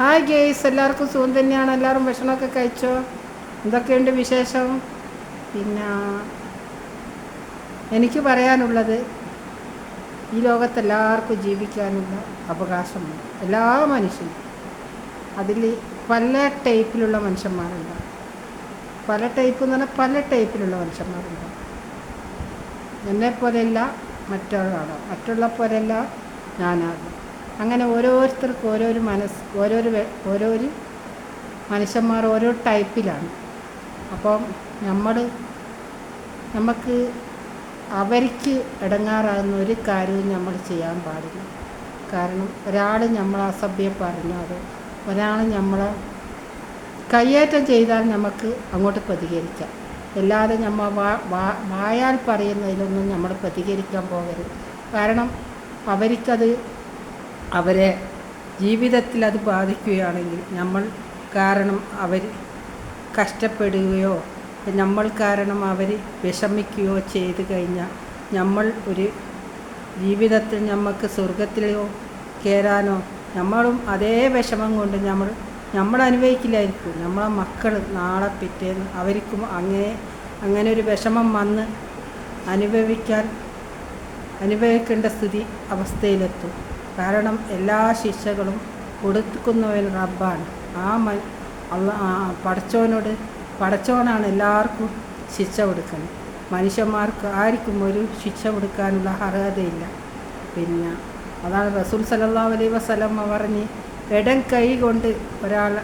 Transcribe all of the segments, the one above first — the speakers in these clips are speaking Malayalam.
ഹായ് ഗേയ്സ് എല്ലാവർക്കും സുഖം തന്നെയാണ്. എല്ലാവരും ഭക്ഷണമൊക്കെ കഴിച്ചോ? എന്തൊക്കെയുണ്ട് വിശേഷം? പിന്നെ എനിക്ക് പറയാനുള്ളത് ഈ ലോകത്ത് എല്ലാവർക്കും ജീവിക്കാനുള്ള അവകാശമുണ്ട് എല്ലാ മനുഷ്യനും. അതിൽ പല ടൈപ്പിലുള്ള മനുഷ്യന്മാരുണ്ട്. പല ടൈപ്പ് എന്ന് പറഞ്ഞാൽ പല ടൈപ്പിലുള്ള മനുഷ്യന്മാരുണ്ട്. എന്നെ പോലെയല്ല മറ്റൊരാളോ മറ്റുള്ള പോലെയല്ല ഞാനാണ്. അങ്ങനെ ഓരോരുത്തർക്കും ഓരോരു മനസ്സ് ഓരോരു ഓരോരു മനുഷ്യന്മാർ ഓരോ ടൈപ്പിലാണ്. അപ്പം നമ്മൾ നമുക്ക് അവർക്ക് ഇടങ്ങാറാകുന്ന ഒരു കാര്യവും നമ്മൾ ചെയ്യാൻ പാടില്ല. കാരണം ഒരാൾ നമ്മൾ അസഭ്യം പറഞ്ഞാൽ ഒരാൾ നമ്മളെ കയ്യേറ്റം ചെയ്താൽ നമുക്ക് അങ്ങോട്ട് പ്രതികരിക്കാം. അല്ലാതെ നമ്മൾ വായാൽ പറയുന്നതിലൊന്നും നമ്മൾ പ്രതികരിക്കാൻ പോകരുത്. കാരണം അവർക്കത് അവരെ ജീവിതത്തിൽ അത് ബാധിക്കുകയാണെങ്കിൽ നമ്മൾ കാരണം അവർ കഷ്ടപ്പെടുകയോ നമ്മൾ കാരണം അവർ വിഷമിക്കുകയോ ചെയ്തു കഴിഞ്ഞാൽ നമ്മൾ ഒരു ജീവിതത്തിൽ നമുക്ക് സ്വർഗത്തിലോ കയറാനോ നമ്മളും അതേ വിഷമം കൊണ്ട് നമ്മൾ നമ്മൾ അനുഭവിക്കില്ലായിരിക്കും. നമ്മളെ മക്കൾ നാളെ പിറ്റേന്ന് അവർക്കും അങ്ങനെ അങ്ങനെ ഒരു വിഷമം വന്ന് അനുഭവിക്കാൻ അനുഭവിക്കേണ്ട സ്ഥിതി അവസ്ഥയിലെത്തും. കാരണം എല്ലാ ശിക്ഷകളും കൊടുക്കുന്നവൻ റബ്ബാണ്. ആ മ പടച്ചോനോട് പടച്ചോനാണ് എല്ലാവർക്കും ശിക്ഷ കൊടുക്കുന്നത്. മനുഷ്യന്മാർക്ക് ആർക്കും ഒരു ശിക്ഷ കൊടുക്കാനുള്ള അർഹതയില്ല. പിന്നെ അതാണ് റസൂൽ സല്ലല്ലാഹു അലൈഹി വസലമ്മ പറഞ്ഞ് ഇടം കൈ കൊണ്ട് ഒരാൾ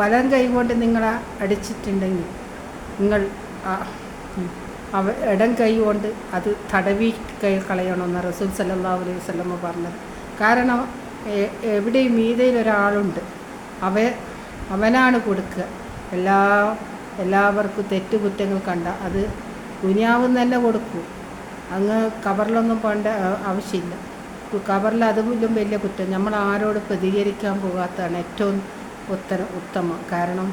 വലം കൈ കൊണ്ട് നിങ്ങളെ അടിച്ചിട്ടുണ്ടെങ്കിൽ നിങ്ങൾ ഇടം കൈ കൊണ്ട് അത് തടവി കൈ കളയണമെന്ന് റസൂൽ സല്ലല്ലാഹു അലൈഹി വസ്ലമ്മ പറഞ്ഞത്. കാരണം എവിടെയും മീതയിൽ ഒരാളുണ്ട് അവ അവനാണ് കൊടുക്കുക. എല്ലാ എല്ലാവർക്കും തെറ്റുകുറ്റങ്ങൾ കണ്ട അത് ദുനിയാവ് തന്നെ കൊടുക്കൂ. അങ്ങ് കവറിലൊന്നും പോകേണ്ട ആവശ്യമില്ല. കവറിൽ അതുപോലും വലിയ കുറ്റം. നമ്മൾ ആരോട് പ്രതികരിക്കാൻ പോകാത്തതാണ് ഏറ്റവും ഉത്തരം ഉത്തമം. കാരണം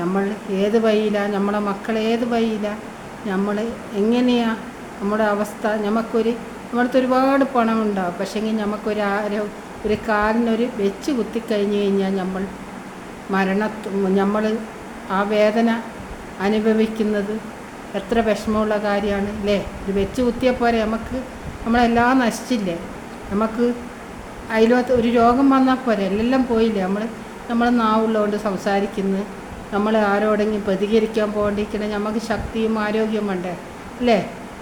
നമ്മൾ ഏത് വഴിയിലാണ് നമ്മളെ മക്കൾ ഏത് വഴിയിലാണ് നമ്മൾ എങ്ങനെയാണ് നമ്മുടെ അവസ്ഥ നമുക്കൊരു നമ്മളടുത്ത് ഒരുപാട് പണം ഉണ്ടാവും പക്ഷേങ്കിൽ നമുക്കൊരു ആരോ ഒരു കാലിനൊരു വെച്ച് കുത്തിക്കഴിഞ്ഞ് കഴിഞ്ഞാൽ നമ്മൾ മരണ നമ്മൾ ആ വേദന അനുഭവിക്കുന്നത് എത്ര വിഷമമുള്ള കാര്യമാണ് അല്ലേ? ഒരു വെച്ച് കുത്തിയ പോലെ നമുക്ക് നമ്മളെല്ലാം നശിച്ചില്ലേ? നമുക്ക് അതിലോത്ത് ഒരു രോഗം വന്നാൽ പോരെ എല്ലാം പോയില്ലേ? നമ്മൾ നമ്മൾ നാവുള്ളതുകൊണ്ട് സംസാരിക്കുന്നു. നമ്മൾ ആരോടെങ്കിലും പ്രതികരിക്കാൻ പോകണ്ടിരിക്കണേ നമുക്ക് ശക്തിയും ആരോഗ്യവും വേണ്ടേ അല്ലേ?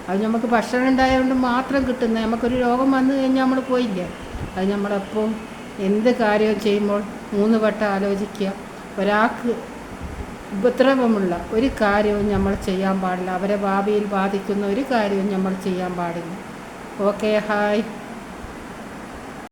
അത് നമുക്ക് ഭക്ഷണം ഉണ്ടായതുകൊണ്ട് മാത്രം കിട്ടുന്നത് നമുക്കൊരു രോഗം വന്നു കഴിഞ്ഞാൽ നമ്മൾ പോയില്ലേ. അത് നമ്മളെപ്പോൾ എന്ത് കാര്യം ചെയ്യുമ്പോൾ മൂന്ന് വട്ടം ആലോചിക്കുക. ഒരാൾക്ക് ഉപദ്രവമുള്ള ഒരു കാര്യവും നമ്മൾ ചെയ്യാൻ പാടില്ല. അവരെ ഭാവിയിൽ ബാധിക്കുന്ന ഒരു കാര്യവും നമ്മൾ ചെയ്യാൻ പാടില്ല. Okay hi.